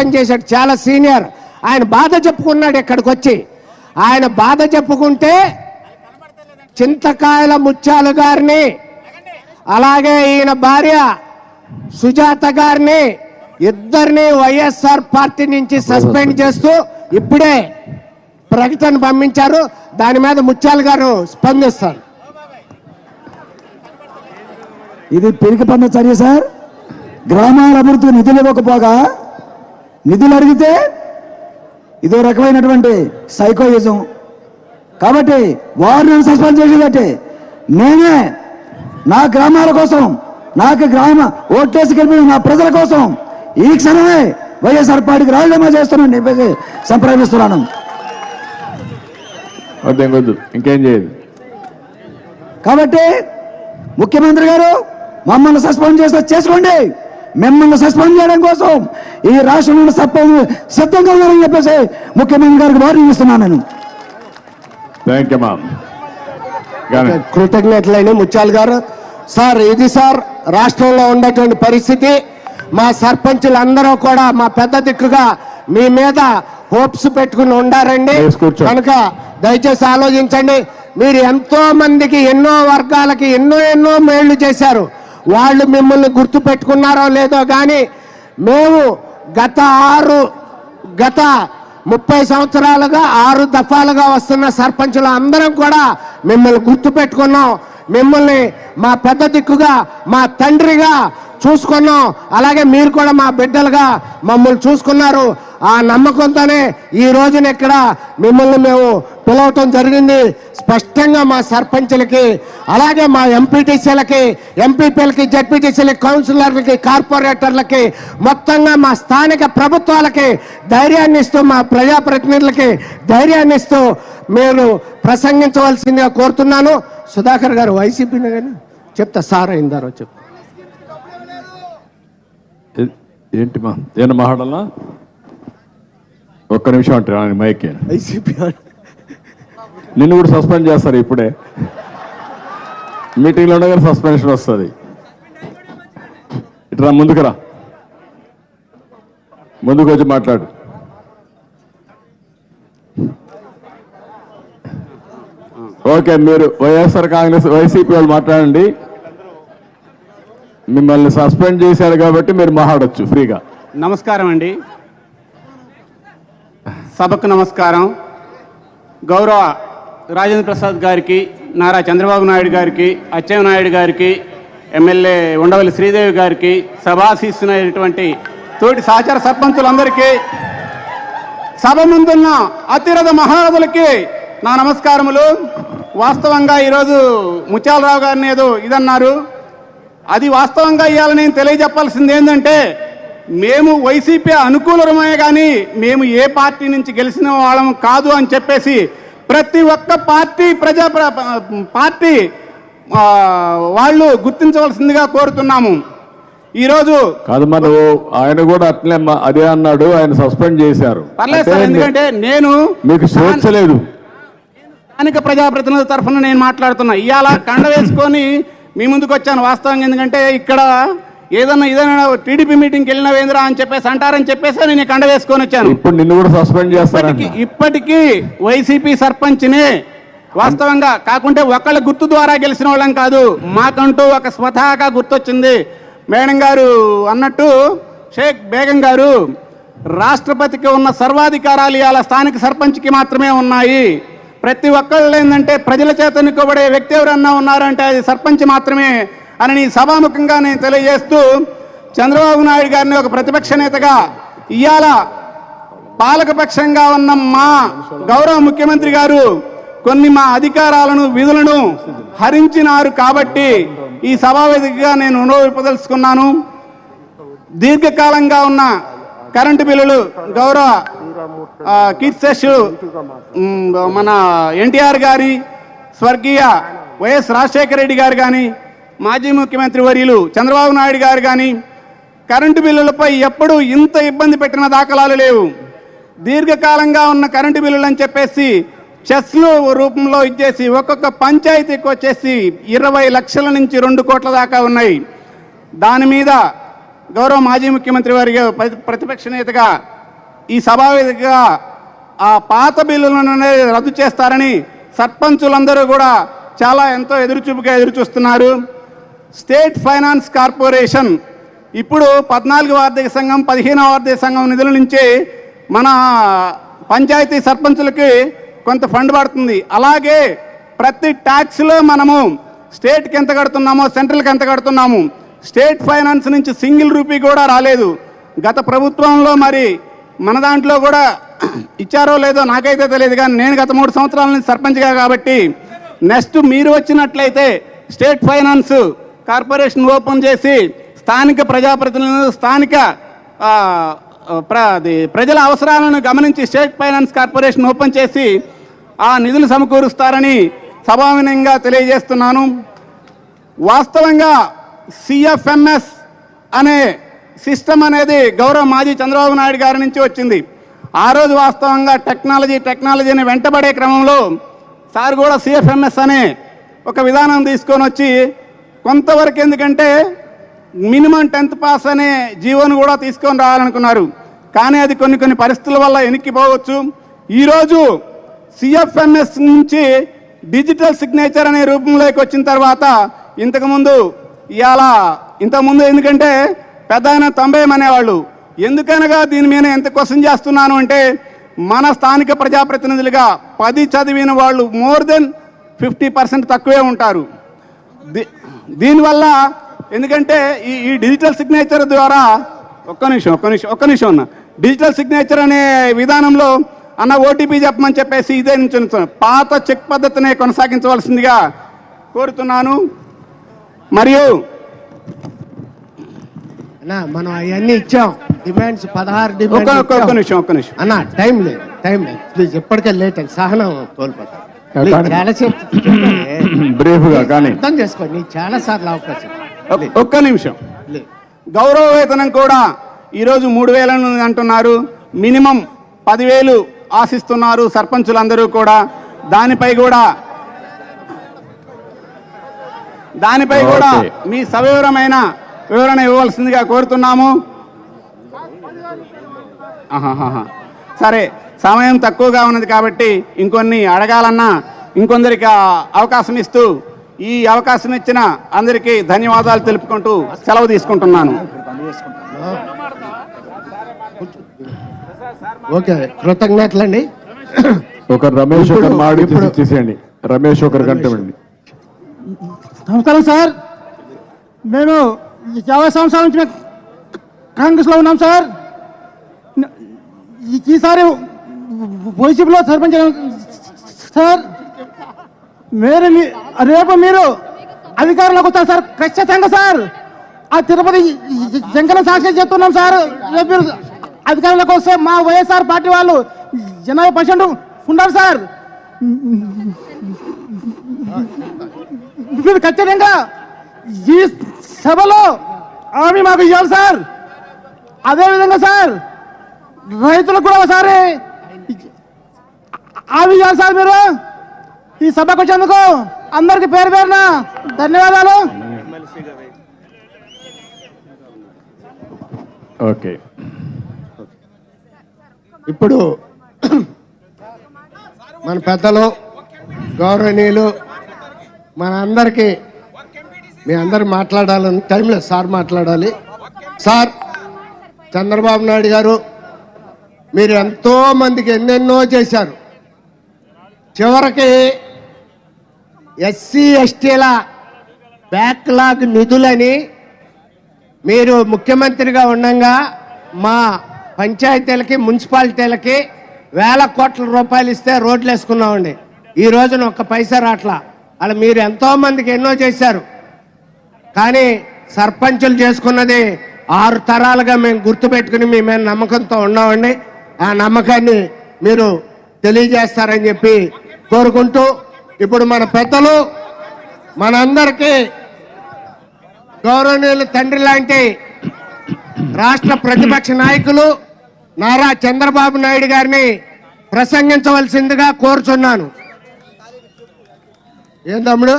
పనిచేశాడు. చాలా సీనియర్. ఆయన బాధ చెప్పుకున్నాడు ఇక్కడికి వచ్చి ఆయన బాధ చెప్పుకుంటే చింతకాయల ముత్యాలు గారిని అలాగే ఈయన భార్య సుజాత గారిని ఇద్దరిని వైఎస్ఆర్ పార్టీ నుంచి సస్పెండ్ చేస్తూ ఇప్పుడే ప్రకటన పంపించారు. దాని మీద ముత్యాల గారు స్పందిస్తారు. ఇది పిరికి పన్ను చర్య సార్. గ్రామాల అభివృద్ధి నిధులు ఇవ్వకపోగా నిధులు అడిగితే ఇదో రకమైనటువంటి సైకోయిజం. కాబట్టి వారు నన్ను సస్పెండ్ చేసేదట్టే. నేనే నా గ్రామాల కోసం నాకు గ్రామ ఓట్లేసి గెలిపిన నా ప్రజల కోసం ఈ క్షణమే వైఎస్ఆర్ పార్టీకి రాజీనామా చేస్తున్నాను చెప్పేసి సంప్రదిస్తున్నాను. ఇంకేం చేయదు. కాబట్టి ముఖ్యమంత్రి గారు మమ్మల్ని సస్పెండ్ చేస్తే చేసుకోండి. మిమ్మల్ని సస్పెండ్ చేయడం కోసం ఈ రాష్ట్రంలో సస్పెండ్ సిద్ధంగా ఉన్నారని చెప్పేసి ముఖ్యమంత్రి గారికి వార్నింగ్ ఇస్తున్నాను నేను. థ్యాంక్ యూ మా కానీ కృతజ్ఞతలైన ముత్యాలు గారు. సార్ ఇది సార్ రాష్ట్రంలో ఉండేటువంటి పరిస్థితి. మా సర్పంచులు అందరూ కూడా మా పెద్ద దిక్కుగా మీ మీద హోప్స్ పెట్టుకుని ఉండారండి. కనుక దయచేసి ఆలోచించండి. మీరు ఎంతో మందికి ఎన్నో వర్గాలకి ఎన్నో ఎన్నో మేళ్ళు చేశారు. వాళ్ళు మిమ్మల్ని గుర్తు పెట్టుకున్నారో లేదో కానీ మేము గత ఆరు గత ముప్పై సంవత్సరాలుగా ఆరు దఫాలుగా వస్తున్న సర్పంచులు అందరం కూడా మిమ్మల్ని గుర్తు పెట్టుకున్నాం మిమ్మల్ని మా పెద్ద దిక్కుగా మా తండ్రిగా చూసుకున్నాం. అలాగే మీరు కూడా మా బిడ్డలుగా మమ్మల్ని చూసుకున్నారు. ఆ నమ్మకంతోనే ఈ రోజున ఇక్కడ మిమ్మల్ని మేము పిలవటం జరిగింది. స్పష్టంగా మా సర్పంచులకి అలాగే మా ఎంపీటీసీలకి ఎంపీపీలకి జడ్పీటీసీలకి కౌన్సిలర్లకి కార్పొరేటర్లకి మొత్తంగా మా స్థానిక ప్రభుత్వాలకి ధైర్యాన్ని ఇస్తూ మా ప్రజాప్రతినిధులకి ధైర్యాన్ని ఇస్తూ మీరు ప్రసంగించవలసిందిగా కోరుతున్నాను. సుధాకర్ గారు వైసీపీని కానీ చెప్తా సార్ అయిందారో చెప్తా ఏ- ఏంటి మా ఏమన్నా మాట్లాడాలా ఒక్క నిమిషం అంటే మైక్. వైసీపీ నిన్ను కూడా సస్పెండ్ చేస్తారు ఇప్పుడే. మీటింగ్లో ఉండగా సస్పెన్షన్ వస్తుంది. ఇట్రా ముందుకురా ముందుకు వచ్చి మాట్లాడు. ఓకే మీరు వైఎస్ఆర్ కాంగ్రెస్ వైసీపీ వాళ్ళు మాట్లాడండి. మిమ్మల్ని సస్పెండ్ చేశారు కాబట్టి మీరు మాట్లాడచ్చు ఫ్రీగా. నమస్కారం అండి. సభకు నమస్కారం. గౌరవ రాజేంద్ర ప్రసాద్ గారికి నారా చంద్రబాబు నాయుడు గారికి అచ్చెన్నాయుడు గారికి ఎమ్మెల్యే ఉండవల్లి శ్రీదేవి గారికి సభాశీస్తున్నటువంటి తోటి సహచార సర్పంచులందరికీ సభ ముందున్న అతిరథ మహారథులకి నా నమస్కారములు. వాస్తవంగా ఈరోజు ముత్యాలరావు గారిని ఏదో ఇదన్నారు. అది వాస్తవంగా ఇవ్వాలని నేను తెలియజెప్పాల్సింది ఏంటంటే మేము వైసీపీ అనుకూలమే కానీ మేము ఏ పార్టీ నుంచి గెలిచిన వాళ్ళం కాదు అని చెప్పేసి ప్రతి ఒక్క పార్టీ ప్రజా ప్ర- పార్టీ వాళ్ళు గుర్తించవలసిందిగా కోరుతున్నాము. ఈరోజు కాదు నువ్వు ఆయన కూడా అట్లే అదే అన్నాడు ఆయన సస్పెండ్ చేశారు. పర్లేదు సార్ ఎందుకంటే నేను మీకు స్వేచ్ఛ లేదు. స్థానిక ప్రజాప్రతినిధుల తరఫున నేను మాట్లాడుతున్నా. ఇవాళ కండ వేసుకొని మీ ముందుకు వచ్చాను వాస్తవంగా ఎందుకంటే ఇక్కడ ఏదన్నా ఏదైనా టీడీపీ మీటింగ్కి వెళ్ళిన వేంద్రా అని చెప్పేసి అంటారని చెప్పేసి నేను కండ వేసుకొని వచ్చాను. ఇప్పుడు నిన్ను కూడా సస్పెండ్ ఇప్పటికీ వైసీపీ సర్పంచ్ని వాస్తవంగా కాకుంటే ఒకళ్ళ గుర్తు ద్వారా గెలిచిన వాళ్ళం కాదు. మాకంటూ ఒక స్వతహాగా గుర్తొచ్చింది. మేడం గారు అన్నట్టు షేక్ బేగం గారు రాష్ట్రపతికి ఉన్న సర్వాధికారాలు ఇవాళ స్థానిక సర్పంచ్కి మాత్రమే ఉన్నాయి. ప్రతి ఒక్కళ్ళు ఏంటంటే ప్రజల చేత ఎన్నుకోబడే వ్యక్తి ఎవరన్నా ఉన్నారంటే అది సర్పంచ్ మాత్రమే అని నీ సభాముఖంగా నేను తెలియజేస్తూ చంద్రబాబు నాయుడు గారిని ఒక ప్రతిపక్ష నేతగా ఇవాళ పాలకపక్షంగా ఉన్న మా గౌరవ ముఖ్యమంత్రి గారు కొన్ని మా అధికారాలను విధులను హరించినారు కాబట్టి ఈ సభావేదికగా నేను అనుభవింపదలుచుకున్నాను దీర్ఘకాలంగా ఉన్న కరెంటు బిల్లులు గౌరవ కిడ్స్ కీర్తిశేషు మన ఎన్టీఆర్ గారి స్వర్గీయ వైఎస్ రాజశేఖర రెడ్డి గారు కానీ మాజీ ముఖ్యమంత్రి వర్యులు చంద్రబాబు నాయుడు గారు కానీ కరెంటు బిల్లులపై ఎప్పుడూ ఇంత ఇబ్బంది పెట్టిన దాఖలాలు లేవు. దీర్ఘకాలంగా ఉన్న కరెంటు బిల్లులు అని చెప్పేసి చెస్లు రూపంలో ఇచ్చేసి ఒక్కొక్క పంచాయతీకి వచ్చేసి ఇరవై లక్షల నుంచి రెండు కోట్ల దాకా ఉన్నాయి. దాని మీద గౌరవ మాజీ ముఖ్యమంత్రి వారి ప్రతి- ప్రతిపక్ష నేతగా ఈ సభావేదికగా ఆ పాత బిల్లులను అనేది రద్దు చేస్తారని సర్పంచులందరూ కూడా చాలా ఎంతో ఎదురుచూపుగా ఎదురుచూస్తున్నారు. స్టేట్ ఫైనాన్స్ కార్పొరేషన్ ఇప్పుడు పద్నాలుగు ఆర్థిక సంఘం పదిహేనవ ఆర్థిక సంఘం నిధుల నుంచి మన పంచాయతీ సర్పంచులకి కొంత ఫండ్ పడుతుంది. అలాగే ప్రతి ట్యాక్స్లో మనము స్టేట్కి ఎంత కడుతున్నామో సెంట్రల్కి ఎంత కడుతున్నాము స్టేట్ ఫైనాన్స్ నుంచి సింగిల్ రూపీ కూడా రాలేదు. గత ప్రభుత్వంలో మరి మన దాంట్లో కూడా ఇచ్చారో లేదో నాకైతే తెలియదు కానీ నేను గత మూడు సంవత్సరాల నుంచి సర్పంచ్గా కాబట్టి నెక్స్ట్ మీరు వచ్చినట్లయితే స్టేట్ ఫైనాన్స్ కార్పొరేషన్ ఓపెన్ చేసి స్థానిక ప్రజాప్రతినిధులు స్థానిక ప్ర అది ప్రజల అవసరాలను గమనించి స్టేట్ ఫైనాన్స్ కార్పొరేషన్ ఓపెన్ చేసి ఆ నిధులు సమకూరుస్తారని సభావినంగా తెలియజేస్తున్నాను. వాస్తవంగా సిఎఫ్ఎంఎస్ అనే సిస్టమ్ అనేది గౌరవ మాజీ చంద్రబాబు నాయుడు గారి నుంచి వచ్చింది. ఆ రోజు వాస్తవంగా టెక్నాలజీ టెక్నాలజీని వెంటబడే క్రమంలో సార్ కూడా సిఎఫ్ఎంఎస్ అనే ఒక విధానం తీసుకొని వచ్చి కొంతవరకు ఎందుకంటే మినిమం టెన్త్ పాస్ అనే జీవోను కూడా తీసుకొని రావాలనుకున్నారు. కానీ అది కొన్ని కొన్ని పరిస్థితుల వల్ల వెనక్కిపోవచ్చు ఈరోజు సిఎఫ్ఎంఎస్ నుంచి డిజిటల్ సిగ్నేచర్ అనే రూపంలోకి వచ్చిన తర్వాత ఇంతకుముందు ఇవాళ ఇంతకుముందు ఎందుకంటే పెద్ద ఆయన అనేవాళ్ళు ఎందుకనగా దీని మీద ఎంత క్వశ్చన్ చేస్తున్నాను అంటే మన స్థానిక ప్రజాప్రతినిధులుగా పది చదివిన వాళ్ళు మోర్ దెన్ ఫిఫ్టీ పర్సెంట్ తక్కువే ఉంటారు. దీ- దీనివల్ల ఎందుకంటే ఈ ఈ డిజిటల్ సిగ్నేచర్ ద్వారా ఒక్క నిమిషం ఒక్క నిమిషం ఒక్క నిమిషం అన్న. డిజిటల్ సిగ్నేచర్ అనే విధానంలో అన్న ఓటీపీ చెప్పమని చెప్పేసి ఇదే నుంచి పాత చెక్ పద్ధతినే కొనసాగించవలసిందిగా కోరుతున్నాను. మరియు అన్నా మనం అవన్నీ ఇచ్చాం. డిమాండ్స్ పదహారు ఒక్క ఒక్క ఒక్క డిమాండ్స్ నిమిషం ఒక్క నిమిషం. అన్న టైం లేదు టైం లేదు. ప్లీజ్ ఎప్పటికే లేట్ అయింది సహనం కోల్పోతాం. బ్రీఫ్గా కానీ. అర్థం చేసుకో నీ చాలా సార్లు అవకాశం. ఒక్క- నిమిషం. గౌరవ వేతనం కూడా ఈరోజు మూడు వేల అంటున్నారు. మినిమం పదివేలు ఆశిస్తున్నారు సర్పంచులందరూ కూడా. దానిపై కూడా దానిపై కూడా. మీ సవివరమైన వివరణ ఇవ్వవలసిందిగా కోరుతున్నాము. సరే సమయం తక్కువగా ఉన్నది కాబట్టి ఇంకొన్ని అడగాలన్నా ఇంకొందరికి అవకాశం ఇస్తూ ఈ అవకాశం ఇచ్చిన అందరికీ ధన్యవాదాలు తెలుపుకుంటూ సెలవు తీసుకుంటున్నాను. ఓకే కృతజ్ఞతలండి. ఒక రమేష్ తీసేయండి. రమేష్ ఒకరు కంటమండి నమస్కారం సార్. మేము ఈ యాభై సంవత్సరాల నుంచి కాంగ్రెస్లో ఉన్నాం సార్. ఈసారి వైసీపీలో సర్పంచ్ సార్ మీరు మీ- రేపు మీరు అధికారంలోకి వస్తారు సార్. ఖచ్చితంగా సార్. ఆ తిరుపతి జంకన సాక్షి చెప్తున్నాం సార్. రేపు అధికారంలోకి వస్తే మా వైఎస్ఆర్ పార్టీ వాళ్ళు ఎనభై పర్సెంట్ ఉన్నారు సార్. మీరు ఖచ్చితంగా ఈ సభలో హామీ మాకు ఇవ్వాలి సార్. అదేవిధంగా సార్ రైతులకు కూడా ఒకసారి హామీ ఇవ్వాలి సార్ మీరు. ఈ సభకు వచ్చేందుకు అందరికి పేరు పేరున ధన్యవాదాలు. ఓకే. ఇప్పుడు మన పెద్దలు గౌరవనీయులు మన అందరికీ మీ అందరు మాట్లాడాలని టైం లేదు. సార్ మాట్లాడాలి. సార్ చంద్రబాబు నాయుడు గారు మీరు ఎంతో మందికి ఎన్నెన్నో చేశారు. చివరికి ఎస్సీ ఎస్టీల బ్యాక్లాగ్ నిధులని మీరు ముఖ్యమంత్రిగా ఉండగా మా పంచాయతీలకి మున్సిపాలిటీలకి వేల కోట్ల రూపాయలు ఇస్తే రోడ్లు వేసుకున్నామండి ఈ రోజున ఒక్క పైసా రాట్లా. అలా మీరు ఎంతో మందికి ఎన్నో చేశారు. కానీ సర్పంచులు చేసుకున్నది ఆరు తరాలుగా మేము గుర్తుపెట్టుకుని మీ మీద నమ్మకంతో ఉన్నామండి. ఆ నమ్మకాన్ని మీరు తెలియజేస్తారని చెప్పి కోరుకుంటూ ఇప్పుడు మన పెద్దలు మనందరికీ గౌరవనీయులు తండ్రి లాంటి రాష్ట్ర ప్రతిపక్ష నాయకులు నారా చంద్రబాబు నాయుడు గారిని ప్రసంగించవలసిందిగా కోరుచున్నాను. ఏం తమ్ముడు?